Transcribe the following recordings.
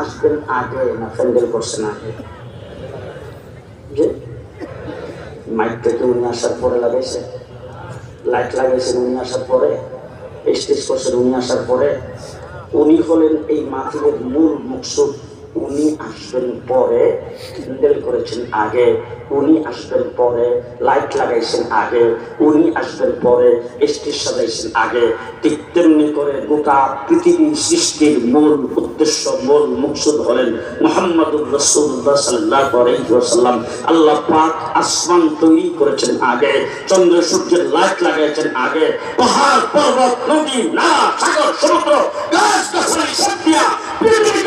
আসবেন আগে না প্যান্ডেল করছেন আগে। যে কি উনি আসার পরে লাগাইছে। লাইট লাগাইছেন উনি আসার পরে, স্টেজ করছেন উনি আসার পরে। উনি হলেন এই মাহফিলের মূল মকসুদ। উনি আসবেন পরে প্যান্ডেল করেছেন আগে, উনি আসবেন পরে লাইট লাগাইছেন আগে, উনি আসবেন পরে স্টেজ সাজাইছেন আগে। ঠিক তেমনি করে গোটা পৃথিবীর সৃষ্টির মূল উদ্দেশ্য, মূল মকসুদ হলেন মোহাম্মদুর রসুল্লাহ সাল্লাহ আলাইসাল্লাম আল্লাহ পাক আসমান তৈরি করেছেন আগে, চন্দ্র সূর্যের লাইট লাগাইছেন আগে, পাহাড়, পর্বত, নদী না সাগর, সমুদ্র, গাছ, গাছালি সব দিয়া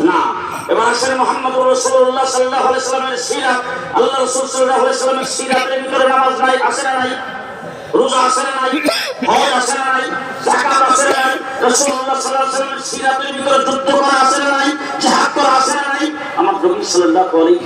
না। এবার আসলে মোহাম্মদ রসুল্লাহ সাল্লাহ সাল্লামের সিরাত আল্লাহ রসুল সাল্লাহ সাল্লামের সিরাতের ভিতরে নামাজ নাই আসে না নাই? রোজা আসে না নাই? ভয় আসে নাই? জাকাত আসে না নাই? নবী সাল্লাল্লাহু আলাইহি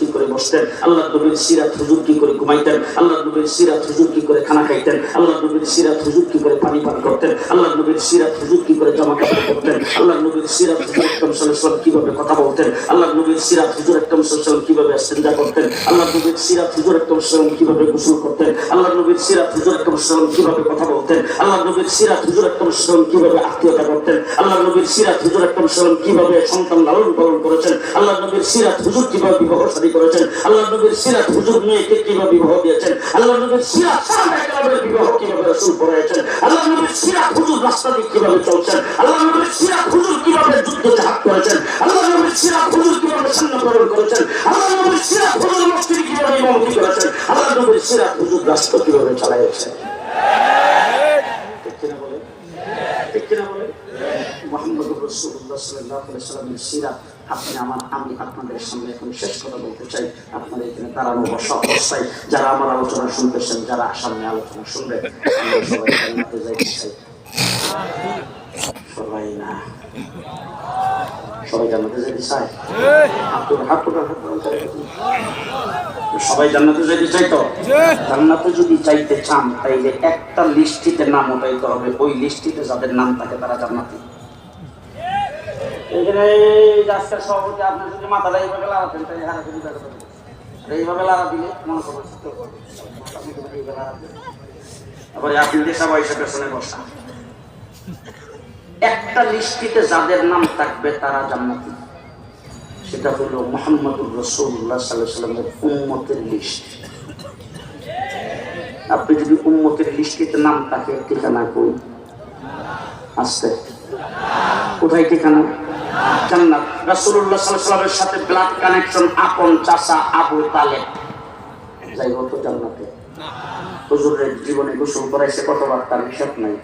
কি করে বসতেন? আল্লাহ নবীর সিরাত কি করে ঘুমাইতেন? আল্লাহ নবীর সিরাত কি করে খানা খাইতেন? আল্লাহ নবীর সিরাত কি করে পানি পান করতেন? আল্লাহ নবীর সিরাত কি করে জামা কাপড় পরতেন? আল্লাহ নবীর সিরাত হুজুর কীভাবে কথা বলতেন আল্লাহ নবীর সিরাত হুজুর একদম সাল্লাল্লাহু কীভাবে ইস্তেঞ্জা করতেন আল্লাহ নবীর সিরাত হুজুর একদম সাল্লাল্লাহু কীভাবে গোসল করতেন আল্লাহ নবীর সিরাত হুজুর একদম সাল্লাল্লাহু কীভাবে কথা বলতেন আল্লাহ নবীর সিরাত হুজুর একদম সাল্লাল্লাহু কীভাবে আত্মীয়তা করতেন আল্লাহ নবীর সিরাত হুজুর একদম সাল্লাল্লাহু কীভাবে সন্তান লালন পালন করেছেন আল্লাহ নবীর সিরাত হুজুর কীভাবে বিবাহ শাদী করেছেন আল্লাহ নবীর সিরাত হুজুর মেয়েকে কীভাবে বিবাহ দিয়েছেন আল্লাহ নবীর সিরাত সাহাবায়ে বিবাহ কীভাবে রাসূল করেছেন আল্লাহ নবীর সিরাত হুজুর রাস্তা দিয়ে কীভাবে চলছেন আল্লাহ নবীর সিরাত হুজুর কীভাবে যুদ্ধ জাহাজ করেছেন আল্লাহ আল্লাহ নবীর সিরাত আপনি আমার, আমি আপনাদের সামনে এখন শেষ কথা বলতে চাই। আপনারা এখানে বসা অবস্থায় যারা আমার আলোচনা শুনতেছেন, যারা সামনে আলোচনা শুনবে সবাই যাইতে চাই। সবাই না। সবাই জান্নাতে যেতে চায়। হাত তুলে, হাত। সবাই জান্নাতে যেতে চাই তো? জান্নাতে যদি চাইতে চান তাইলে একটা লিস্টিতে নাম ওঠাইতে হবে। ওই লিস্টিতে যাদের নাম থাকে তারা জান্নাতি। এখানে যে সভাপতি আপনার যদি মাথাটা এইভাবে লাগাতেন তাই লাগা দিলে মনে করব। সত্য কথা। আপনি দেশা বয়সে পেছনে বসা। একটা লিস্টিতে যাদের নাম থাকবে তারা জান্নাতি। সেটা হলো মোহাম্মদুর রসুল্লাহ সাল্লাহ সাল্লামের উম্মতের লিস্ট। আপনি যদি উম্মতের লিস্টিতে নাম থাকে, ঠিকানা কই? আসতে কোথায় ঠিকানা? জান্নাত। রাসূলুল্লাহ সাল্লাল্লাহু সাথে ব্লাড কানেকশন আপন চাচা আবু তালেব। যাই হোক, তো জান্নাতে। হুজুরের জীবনে গোসল করাইছে কতবার তার হিসাব নাই।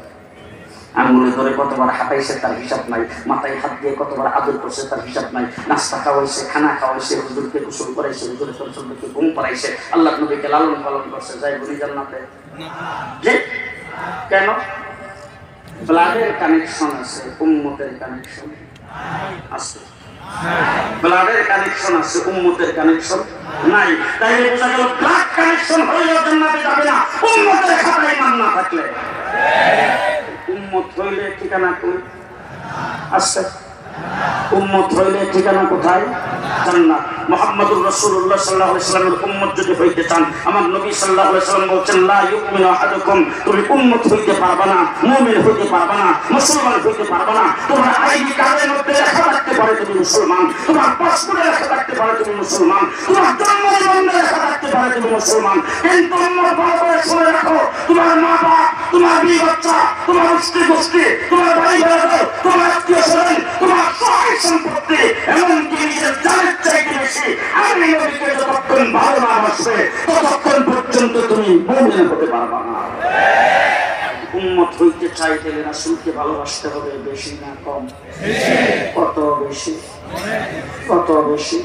আঙ্গুলে ধরে কতবার হাঁটাইছে তার হিসাব নাই, মাথায় হাত দিয়ে কতবার আদর করছে তার হিসাব নাই, নাস্তা খাওয়াইছে, খানা খাওয়াইছে, হুজুরকে গোসল করাইছে, হুজুরের ছোটকে ঘুম পাড়াইছে, আল্লাহ নবীকে লালন পালন করছে, যাই বলি জান্নাতে। যে কেন? ব্লাডের কানেকশন আছে, উম্মতের কানেকশন আছে। ব্লাডের কানেকশন আছে, উম্মতের কানেকশন নাই। তাই বোঝা গেল ব্লাড কানেকশন জান্নাতে যাবে না, উম্মতের খাতায় নাম না থাকলে। উম্মত হইলে ঠিকানা কই? আছে। উম্মত হইলে ঠিকানা কোথায়? জান্নাত। মুহাম্মদুর রাসূলুল্লাহ সাল্লাল্লাহু আলাইহি সাল্লামের উম্মত যদি হইতে চান, আমার নবী সাল্লাল্লাহু আলাইহি সাল্লাম বলেন লা ইউমিনু আহাদুকুম। তুমি উম্মত হইতে পারবা না, মুমিন হইতে পারবা না, মুসলমান হইতে পারবা না। তোমার আইডি কার্ডের মধ্যে লেখা থাকতে পারে তুমি মুসলমান। তোমার পাসপোর্টে লেখা থাকতে পারে তুমি মুসলমান। তোমার জন্ম লেখা থাকতে পারে তুমি মুসলমান। কিন্তু আমার ভালো করে শুনে রাখো, তোমার মা বাপ তোমার বিয়ে বাচ্চা, তোমার স্ত্রী গোষ্ঠী, তোমার ভাই ভাই তোমার আত্মীয় স্বজন, তোমার সহায় সম্পত্তি, এমনকি নিজের জানের চাইতে বেশি। আমি নবীকে যতক্ষণ ভালো আসবে ততক্ষণ পর্যন্ত তুমি মুমিন হতে পারবা না। উম্মত হইতে চাইতে রাসূলকে ভালোবাসতে হবে, বেশি না কম। কত বেশি? কত বেশি?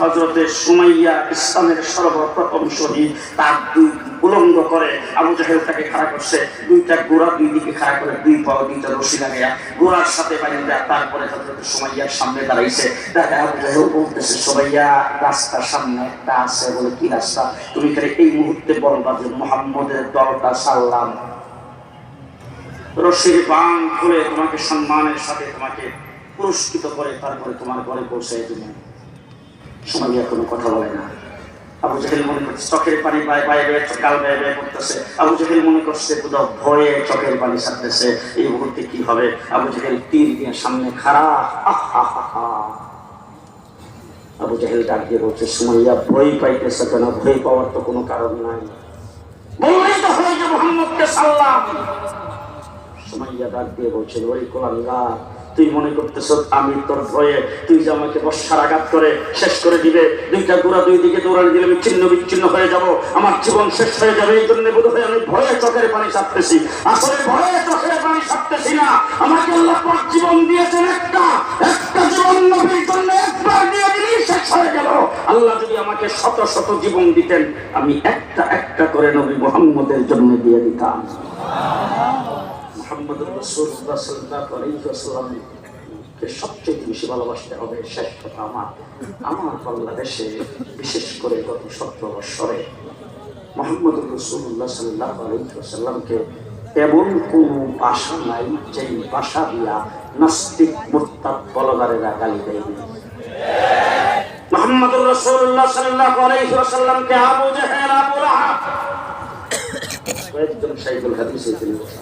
হজরতের সুমাইয়া ইসলামের সর্বপ্রথম শহীদ, তার দুই উলঙ্গ করে আবু জাহেল তাকে খাড়া করছে। দুইটা গোড়া দুই দিকে খাড়া করে, দুই পাও দুইটা রশি লাগাইয়া গোড়ার সাথে বাইন্দা তারপরে হজরত সামনে দাঁড়াইছে। দেখা আবু জাহেল বলতেছে, সুমাইয়া, রাস্তার সামনে একটা আছে বলে কি রাস্তা? তুমি খালি এই মুহূর্তে বলবা যে মোহাম্মদের দলটা সাল্লাম। রশির বাং খুলে তোমাকে সম্মানের সাথে তোমাকে পুরস্কৃত করে তারপরে তোমার ঘরে পৌঁছায় তুমি সময় কোনো কথা বলে না। আবু মনে করছে পানি পায়ে পায়ে বেয়ে বেয়ে বেয়ে আবু মনে করছে ভয়ে পানি ছাড়তেছে। এই মুহূর্তে কি হবে? আবু তীর দিয়ে সামনে আবু ডাক দিয়ে বলছে, সুমাইয়া, ভয় পাইতেছে কেন? ভয় পাওয়ার তো কোনো কারণ নাই। বললেই হয়ে যে সাল্লাম সুমাইয়া ডাক দিয়ে বলছে ওই কোলাঙ্গা তুই মনে করতেছ আমি তোর ভয়ে, তুই যে আমাকে বর্ষার আঘাত করে শেষ করে দিবে, দুইটা গোড়া দুই দিকে দৌড়ানি দিলে আমি ছিন্ন বিচ্ছিন্ন হয়ে যাব, আমার জীবন শেষ হয়ে যাবে, এই জন্য বোধ হয় আমি ভয়ে চোখের পানি ছাড়তেছি। আসলে ভয়ে চোখের পানি ছাড়তেছি না। আমাকে আল্লাহ জীবন দিয়েছেন একটা একটা জীবন নবীর জন্য একবার দিয়ে দিলেই শেষ হয়ে গেল। আল্লাহ যদি আমাকে শত শত জীবন দিতেন, আমি একটা একটা করে নবী মোহাম্মদের জন্য দিয়ে দিতাম। মোহাম্মদ রসুল্লাহ সাল্লাহ আলাইসাল্লামকে সবচেয়ে বেশি ভালোবাসতে হবে শেষ কথা আমার। আমার বাংলাদেশে বিশেষ করে গত সতেরো বৎসরে মোহাম্মদ রসুল্লাহ সাল্লাহ আলাইসাল্লামকে এমন কোন ভাষা নাই যেই ভাষা দিয়া নাস্তিক মোত্তাব বলগারেরা গালি দেয়নি মোহাম্মদ রসুল্লাহ সাল্লাহ আলাইসাল্লামকে আবু জাহেল, আবু লাহাব, কয়েকজন সাইকুল হাদিসে তিনি বসা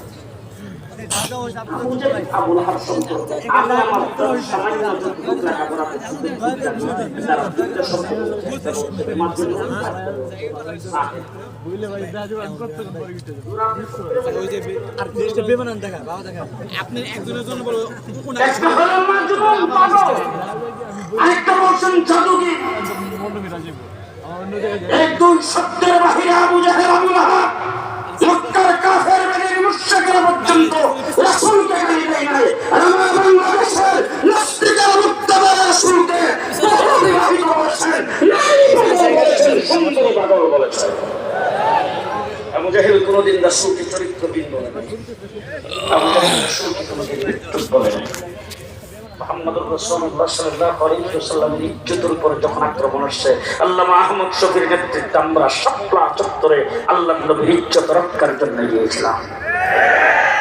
আপনি একজনের জন্য বলো আরেকটা বলছেন জায়গায় এই দুই সত্যের বাহিরে আবু জাহেল আবু লাহাব পর্যন্ত রাসূলকে গালি দেয় নাই। আর আমার বাংলাদেশের নাস্তিকের মুত্তাবা রাসূলকে বিবাহিত বলেছেন নাই পাগল বলেছেন সুন্দরী পাগল বলেছেন আবু কোনোদিন রাসূলকে বলে নাই। আবু জাহেল রাসূলকে কোনোদিন মৃত্যু বলে নাই। মুহাম্মদুর রাসূলুল্লাহ সাল্লাল্লাহু আলাইহি ওয়াসাল্লামের ইজ্জতের উপর যখন আক্রমণ আসছে আল্লামা আহমদ শফির নেতৃত্বে আমরা চত্বরে আল্লাহ নবীর ইজ্জত রক্ষার জন্য গিয়েছিলাম।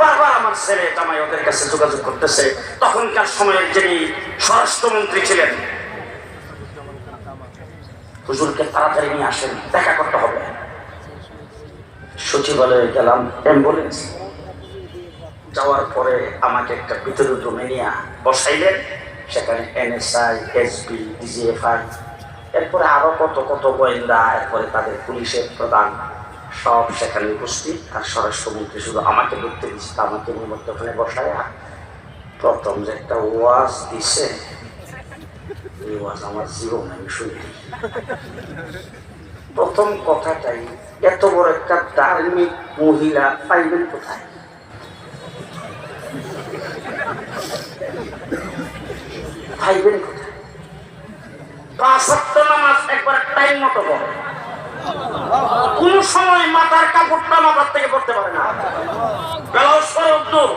বারবার আমার ছেলে জামাই ওদের কাছে যোগাযোগ করতেছে। তখনকার সময়ের যিনি স্বরাষ্ট্রমন্ত্রী ছিলেন, হুজুরকে তাড়াতাড়ি নিয়ে আসেন, দেখা করতে হবে। সচিবালয়ে গেলাম অ্যাম্বুলেন্স যাওয়ার পরে আমাকে একটা ভিতরের রুমে নিয়ে বসাইলেন। সেখানে এনএসআই এসবি ডিজিএফআই এরপরে আরও কত কত গোয়েন্দা, এরপরে তাদের পুলিশের প্রধান সব সেখানে উপস্থিত, আর স্বরাষ্ট্রমন্ত্রী শুধু আমাকে ধরতে দিচ্ছে আমাকে নিমন্ত্রণ ওখানে বসায়া প্রথম যে একটা ওয়াজ দিছে, এই ওয়াজ আমার জীবন আমি শুনি প্রথম কথাটাই, এত বড় একটা ধার্মিক মহিলা পাইবেন কোথায়? পাইবেন কোথায়? পাঁচ ওয়াক্ত নামাজ একবার টাইম মতো পড়ে কোন সময় মাথার কাপড়টা মাথার থেকে পড়তে পারে না। ব্লাউজ পরে উদ্যোগ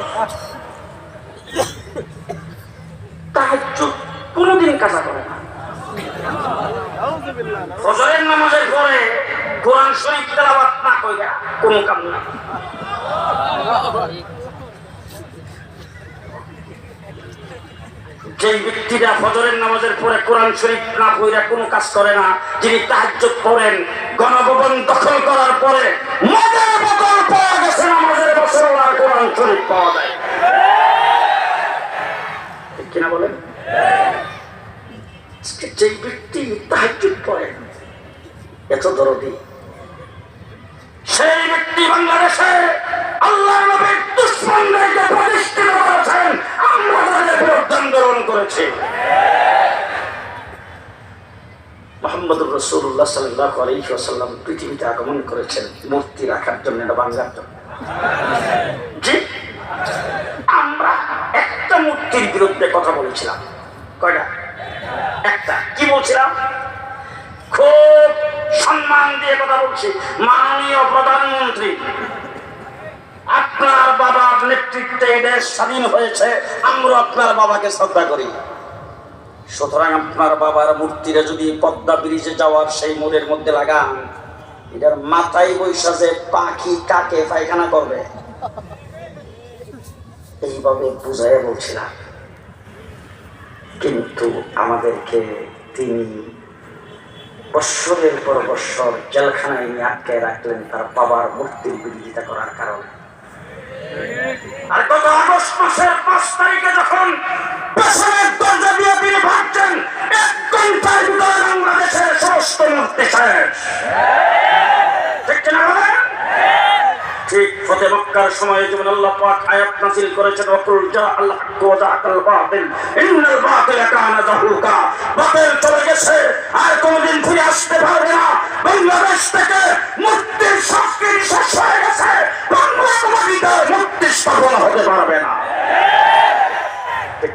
তাহাজ্জুদ কোনোদিন কাজা করে না। ফজরের নামাজের পরে কোরআন শরীফ তেলাওয়াত না কইরা কোনো কাম না যে ব্যক্তিরা ফজরের নামাজের পরে কোরআন শরীফ না পড়ে কোনো কাজ করে না, যিনি তাহাজ্জুদ পড়েন, গণভবন দখল করার পরে পাওয়া গেছে, নামাজের বছর আর কোরআন শরীফ পাওয়া যায় কিনা বলেন? যে ব্যক্তি তাহাজ্জুদ পড়েন এত দরদি, সেই ব্যক্তি বাংলাদেশে আল্লাহ নবীর দুশ্মনদেরকে প্রতিষ্ঠিত করেছেন। আন্দোলন করেছি। পৃথিবীতে আগমন করেছেন মূর্তি রাখার জন্য বাংলার জন্য। আমরা একটা মূর্তির বিরুদ্ধে কথা বলেছিলাম। কয়টা? একটা। কি বলছিলাম? খুব সম্মান দিয়ে কথা বলছি। মাননীয় প্রধানমন্ত্রী আপনার বাবার নেতৃত্বে দেশ স্বাধীন হয়েছে, আমরা আপনার বাবাকে শ্রদ্ধা করি। সুতরাং আপনার বাবার মূর্তিটা যদি পদ্মা ব্রিজে যাওয়ার সেই মোড়ের মধ্যে লাগান, এটার মাথায় বৈশা যে পাখি কাকে পায়খানা করবে, এইভাবে বুঝাই বলছিলাম। কিন্তু আমাদেরকে তিনি বৎসরের পর বৎসর জেলখানায় নিয়ে আটকে রাখলেন তার বাবার মূর্তির বিরোধিতা করার কারণে। আর গত আগস্ট মাসের পাঁচ তারিখে যখন পেছনের দরজা দিয়ে তিনি ভাবছেন, এক ঘণ্টার ভিতরে বাংলাদেশের সমস্ত মূর্তি শেষ ঠিক কিনা? ঠিক ফতে মক্কার সময় যেমন আল্লাহ পাক আয়াত নাযিল করেছেন ওয়াকুল জা আল্লাহ ওয়া জাআকাল বাতিল। ইন্নাল বাতিলা কানা যাহুকা বাতিল চলে গেছে, আর কোনদিন ফিরে আসতে পারবে বাংলাদেশ থেকে মুক্তির সংস্কৃতি শেষ হয়ে গেছে।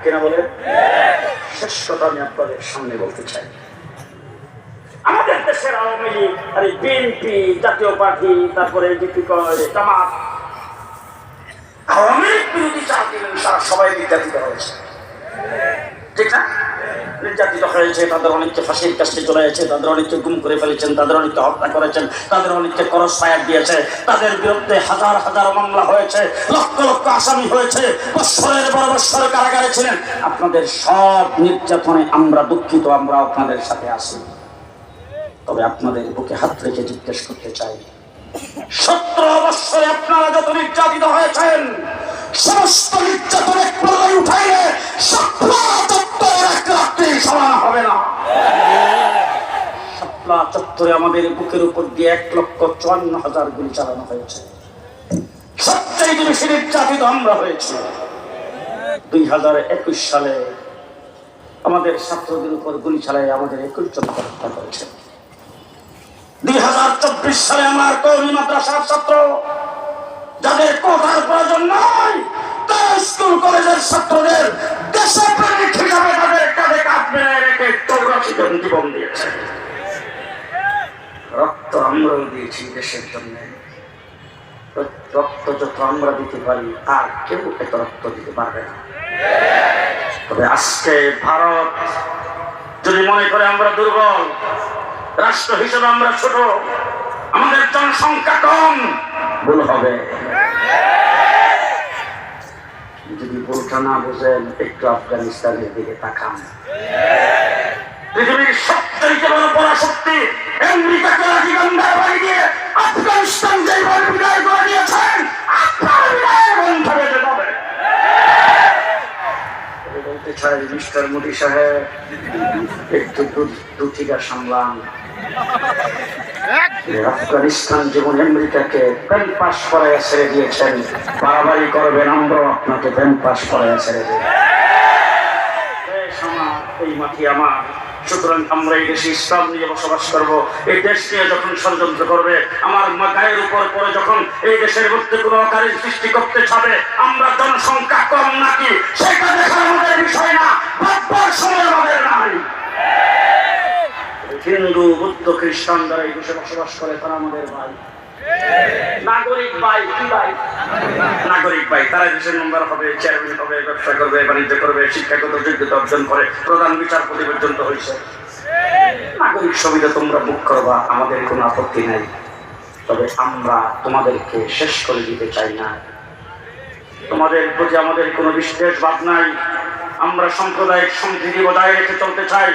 কিনা বলে? শেষটা আমি আপনাদের সামনে বলতে চাই। আমাদের দেশের আওয়ামী লীগ আর বিএনপি, জাতীয় পার্টি, তারপরে জামাত, আওয়ামী লীগ বিরোধী জাতি তারা সবাই নির্যাতিত হয়েছে। ঠিক না? নির্যাতিত হয়েছে, তাদের অনেককে ফাঁসির কাছে চলে গেছে, তাদের অনেককে গুম করে ফেলেছেন, তাদের অনেককে হত্যা করেছেন, তাদের অনেককে করস ফায়ার দিয়েছে, তাদের বিরুদ্ধে হাজার হাজার মামলা হয়েছে, লক্ষ লক্ষ আসামি হয়েছে, বৎসরের বড় বৎসরে কারাগারে ছিলেন। আপনাদের সব নির্যাতনে আমরা দুঃখিত, আমরা আপনাদের সাথে আছি। তবে আপনাদের বুকে হাত রেখে জিজ্ঞেস করতে চাই, সতেরো অবশ্যই আপনারা যত নির্যাতিত হয়েছেন সমস্ত নির্যাতন এক উঠাইলে সাপলা এক রাত্রি সমান হবে না। সাপলা চত্বরে আমাদের বুকের উপর দিয়ে এক লক্ষ চুয়ান্ন হাজার গুলি চালানো হয়েছে। সবচেয়ে বেশি নির্যাতিত আমরা হয়েছি। দুই হাজার একুশ সালে আমাদের ছাত্রদের উপর গুলি চালায় আমাদের একুশ জন হত্যা করেছে। দুই হাজার চব্বিশ সালে আমার কৌমি মাদ্রাসার ছাত্র যাদের কোথার প্রয়োজন নয় তারা স্কুল, কলেজের ছাত্রদের দেশে প্রেমিক হিসাবে তাদের কাঁধে কাঁধ মেরে রেখে জন জীবন দিয়েছে। রক্ত আমরাও দিয়েছি দেশের জন্য। রক্ত যত আমরা দিতে পারি, আর কেউ এত রক্ত দিতে পারবে না। তবে আজকে ভারত যদি মনে করে আমরা দুর্বল, রাষ্ট্র হিসেবে আমরা ছোট, আমাদের জনসংখ্যা কম, ভুল হবে। ভুলটা না বুঝেন একটু আফগানিস্তানের দিকে তাকান। পৃথিবীর সবচেয়ে বড় পরাশক্তি আমেরিকাকে বাড়ি দিয়ে আফগানিস্তান যেভাবে বিদায় করে দিয়েছেন আপনার বিদায় বন্ধ হয়ে যেতে হবে চাই মিস্টার মোদী সাহেব একটু দুটিকা সামলান। আফগানিস্তান যেমন আমেরিকাকে প্যান পাস করায় ছেড়ে দিয়েছেন বাড়াবাড়ি করবেন আমরাও আপনাকে প্যান পাস করায় ছেড়ে দিয়েছেন এই মাটি আমার। সুতরাং আমরা এই দেশে ইসলাম নিয়ে বসবাস করব। এই দেশ নিয়ে যখন ষড়যন্ত্র করবে, আমার গায়ের উপর পরে যখন এই দেশের মধ্যে কোনো অকারের সৃষ্টি করতে চাবে আমরা জনসংখ্যা কম নাকি? সেটা দেখা আমাদের বিষয় না। হিন্দু, বুদ্ধ, খ্রিস্টান যারা এই দেশে বসবাস করে, তারা আমাদের ভাই। তারা করবে, বাণিজ্য করবে যোগ্যতা অর্জন করে, প্রধান নাগরিক তোমরা করবা, আমাদের কোনো আপত্তি নাই। তবে আমরা তোমাদেরকে শেষ করে দিতে চাই না। তোমাদের প্রতি আমাদের কোনো বিশ্বাস ভাব নাই। আমরা সাম্প্রদায়িক সম্প্রীতি বজায় রেখে চলতে চাই।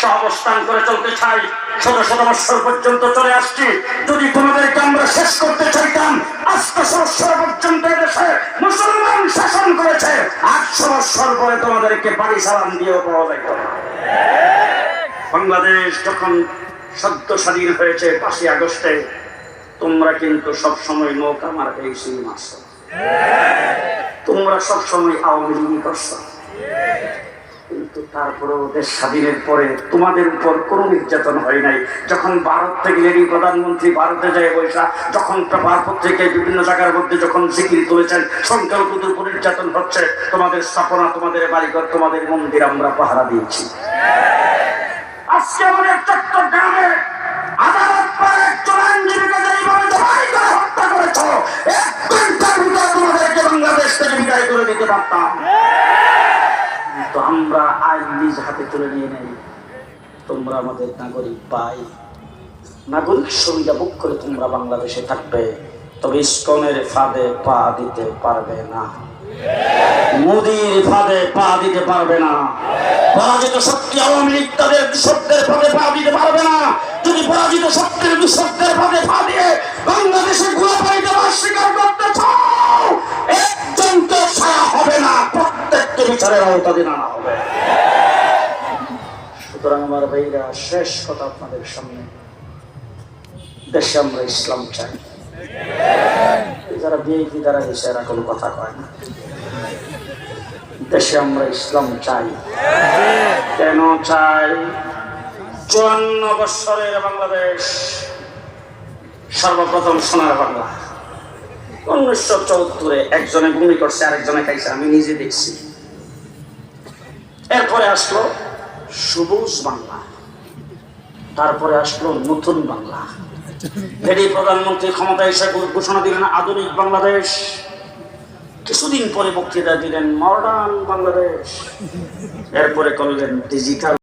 সহাবস্থান করে চলতে চাই। শত শত বৎসর পর্যন্ত চলে আসছি। যদি তোমাদেরকে আমরা শেষ করতে চাইতাম, আজকে বৎসর পর্যন্ত এদেশে মুসলমান শাসন করেছে। আটশো বৎসর পরে তোমাদেরকে বাড়ি সালাম দিয়েও পাওয়া না। বাংলাদেশ যখন সদ্য স্বাধীন হয়েছে পাঁচই আগস্টে, তোমরা কিন্তু সবসময় নৌকা মার এই সিনেমা তোমরা সবসময় আওয়ামী লীগই করছ কিন্তু তারপরেও দেশ স্বাধীনের পরে তোমাদের উপর কোনো নির্যাতন হয় নাই। যখন ভারত থেকে লেডি প্রধানমন্ত্রী ভারতে যায় বৈশা, যখন পেপার পত্রিকায় বিভিন্ন জায়গার মধ্যে যখন জিকির তুলেছেন, সংখ্যালঘুদের উপর নির্যাতন হচ্ছে, তোমাদের স্থাপনা, তোমাদের বাড়িঘর, তোমাদের মন্দির আমরা পাহারা দিয়েছি। করে হত্যা করেছ বাংলাদেশ থেকে বিদায় করে দিতে পারতাম। তো আমরা আইন নিজ হাতে তুলে নিয়ে নেই। তোমরা আমাদের নাগরিক পাই নাগরিক সুবিধা ভোগ করে তোমরা বাংলাদেশে থাকবে, তবে ইস্কনের ফাঁদে পা দিতে পারবে না। মোদির ফাঁদে পা দিতে পারবে না। পরাজিত শক্তি আওয়ামী লীগ তাদের দুঃশব্দের ফাঁদে পা দিতে পারবে না। যদি পরাজিত শক্তির দুঃশব্দের ফাঁদে পা দিয়ে বাংলাদেশে ঘুরে পাইতে অস্বীকার করতে চাও একজন তো ছাড়া হবে না। আনা হবে। সুতরাং আমার ভাইরা, শেষ আপনাদের সামনে। দেশে আমরা ইসলাম চাই। যারা বিএপি দ্বারা এসে এরা কোনো কথা কয় না। দেশে আমরা ইসলাম চাই। কেন চাই? চুয়ান্ন বৎসরের বাংলাদেশ সর্বপ্রথম সোনার বাংলা। উনিশশো চৌত্তরে একজনে ভূমি করছে, আরেকজনে খাইছে, আমি নিজে দেখছি। এরপরে আসলো সবুজ বাংলা। তারপরে আসলো নতুন বাংলা। এটি প্রধানমন্ত্রী ক্ষমতা এসে ঘোষণা দিলেন, আধুনিক বাংলাদেশ। কিছুদিন পরে বক্তৃতা দিলেন মডার্ন বাংলাদেশ। এরপরে করলেন ডিজিটাল